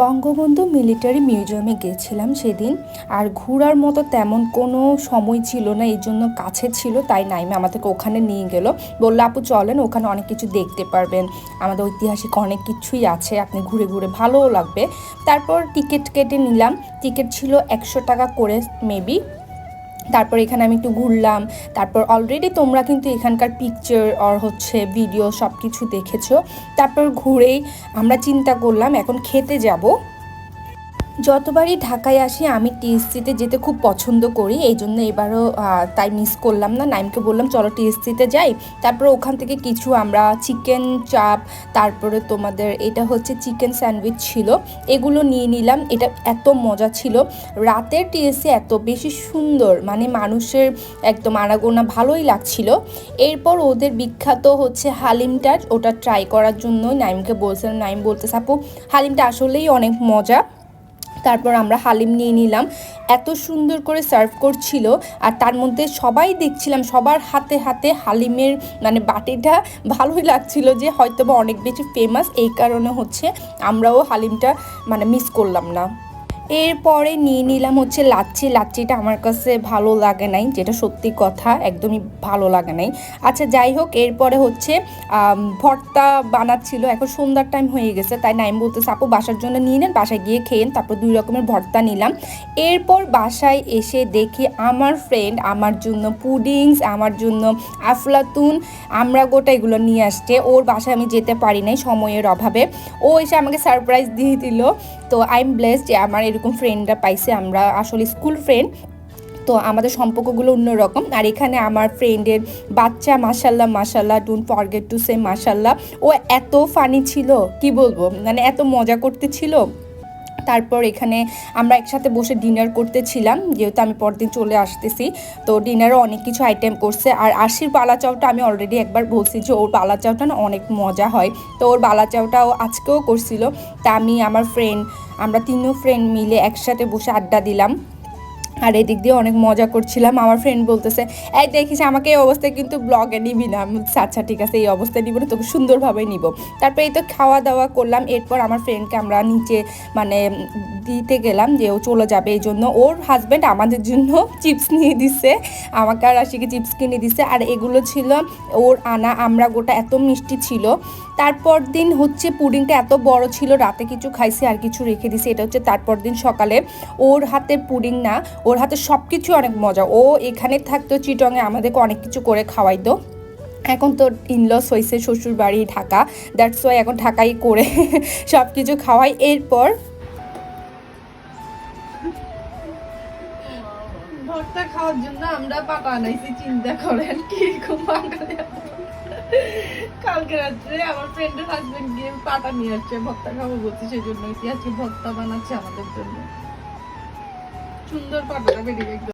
Bangabandhu military মিউজিয়ামে গেছিলাম সেদিন। আর ঘোরার মতো তেমন কোনো সময় ছিল না এই জন্য কাছে ছিল, তাই নাইমে আমাদেরকে ওখানে নিয়ে গেল। বলল, আপু, চলেন, ওখানে অনেক কিছু দেখতে পারবেন। আমাদের ঐতিহাসিক অনেক কিছুই আছে, আপনি ঘুরে ঘুরে ভালোও লাগবে। তারপর টিকিট কেটে নিলাম। টিকিট ছিল একশো টাকা করে মেবি তারপর এখানে আমি একটু ঘুরলাম। তারপর অলরেডি তোমরা কিন্তু এখানকার পিকচার আর হচ্ছে ভিডিও সব কিছু দেখেছ। তারপর ঘুরেই আমরা চিন্তা করলাম, এখন খেতে যাব। যতবারই ঢাকায় আসি, আমি টিএসসিতে যেতে খুব পছন্দ করি। এই জন্য এবারও তাই মিস করলাম না। নাইমকে বললাম, চলো টিএসসিতে যাই। তারপর ওখান থেকে কিছু আমরা চিকেন চাপ তারপরে তোমাদের এটা হচ্ছে চিকেন স্যান্ডউইচ ছিল। এগুলো নিয়ে নিলাম। এটা এত মজা ছিল। রাতের টিএসসি এত বেশি সুন্দর মানে মানুষের একদম আনাগোনা ভালোই লাগছিল। এরপর ওদের বিখ্যাত হচ্ছে হালিমটা, ওটা ট্রাই করার জন্য নাইমকে বলছিলাম। নাইম বলতে আপু, হালিমটা আসলেই অনেক মজা। তারপর আমরা হালিম নিয়ে নিলাম। এত সুন্দর করে সার্ভ করছিল আর তার মধ্যে সবাই দেখছিলাম, সবার হাতে হাতে হালিমের মানে বাটিটা ভালোই লাগছিল যে হয়তো বা অনেক বেশি ফেমাস এই কারণে হচ্ছে আমরাও হালিমটা মানে মিস করলাম না। এরপরে নিয়ে নিলাম হচ্ছে লাচ্ছি। লাচ্ছিটা আমার কাছে ভালো লাগে নাই, যেটা সত্যি কথা, একদমই ভালো লাগে নাই। আচ্ছা যাই হোক, এরপরে হচ্ছে ভর্তা বানাচ্ছিল, এখন সন্ধ্যার টাইম হয়ে গেছে, তাই নাইম বলতেছে, আপু, বাসার জন্য নিয়ে নেন, বাসায় গিয়ে খেয়েন তারপর দুই রকমের ভর্তা নিলাম। এরপর বাসায় এসে দেখি আমার ফ্রেন্ড আমার জন্য পুডিংস আমার জন্য আফলাতুন, আমরা গোটা এগুলো নিয়ে আসছে। ওর বাসায় আমি যেতে পারি নাই সময়ের অভাবে। ও এসে আমাকে সারপ্রাইজ দিয়ে দিল। তো আই এম ব্লেসড আমার এরকম ফ্রেন্ডরা পাইছে, আমরা আসলে স্কুল ফ্রেন্ড তো আমাদের সম্পর্কগুলো অন্যরকম। আর এখানে আমার ফ্রেন্ডের বাচ্চা মাসাল্লাহ মাসাল্লাহ ডোন্ট ফরগেট টু সে মাসাল্লাহ ও এত ফানি ছিল, কি বলব? মানে এত মজা করতেছিল তারপর এখানে আমরা একসাথে বসে ডিনার করতেছিলাম, যেহেতু আমি পরদিন চলে আসতেছি। তো ডিনারও অনেক কিছু আইটেম করছে। আর আশির বালা চাউটা আমি অলরেডি একবার বলছি যে, ওর বালা চাউটা না অনেক মজা হয়। তো ওর বালা চাউটাও আজকেও করছিল। তা আমি আমার ফ্রেন্ড আমরা তিনও ফ্রেন্ড মিলে একসাথে বসে আড্ডা দিলাম। আর এদিক দিয়ে অনেক মজা করছিলাম। আমার ফ্রেন্ড বলতেছে, এই দেখিস, আমাকে এই অবস্থায় কিন্তু ব্লগে নিবি না। আচ্ছা ঠিক আছে, এই অবস্থায় নিব না, তোকে সুন্দরভাবে নিব। তারপরে এই তো খাওয়া দাওয়া করলাম। এরপর আমার ফ্রেন্ডকে আমরা নিচে মানে দিতে গেলাম যে ও চলে যাবে এই জন্য। ওর হাজব্যান্ড আমাদের জন্য চিপস নিয়ে দিছে, আমাকে আর আশিকে চিপস কিনে দিছে। আর এগুলো ছিল ওর আনা, আমরা গোটা এত মিষ্টি ছিল। তারপর দিন হচ্ছে, পুডিংটা এত বড় ছিল, রাতে কিছু খাইছি আর কিছু রেখে দিছি, এটা হচ্ছে তারপর দিন সকালে। ওর হাতের পুডিং না, ওর হাতে সব কিছু অনেক মজা। ও এখানে থাকতো চিটংয়ে, আমাদেরকে অনেক কিছু করে খাওয়াইতো। এখন তো ইনলস হয়েছে শ্বশুর বাড়ি ঢাকা। দ্যাটস ওয়াই এখন ঢাকাই করে সব কিছু খাওয়াই। এরপর চিন্তা বানাচ্ছে আমাদের জন্য। সুন্দর একদম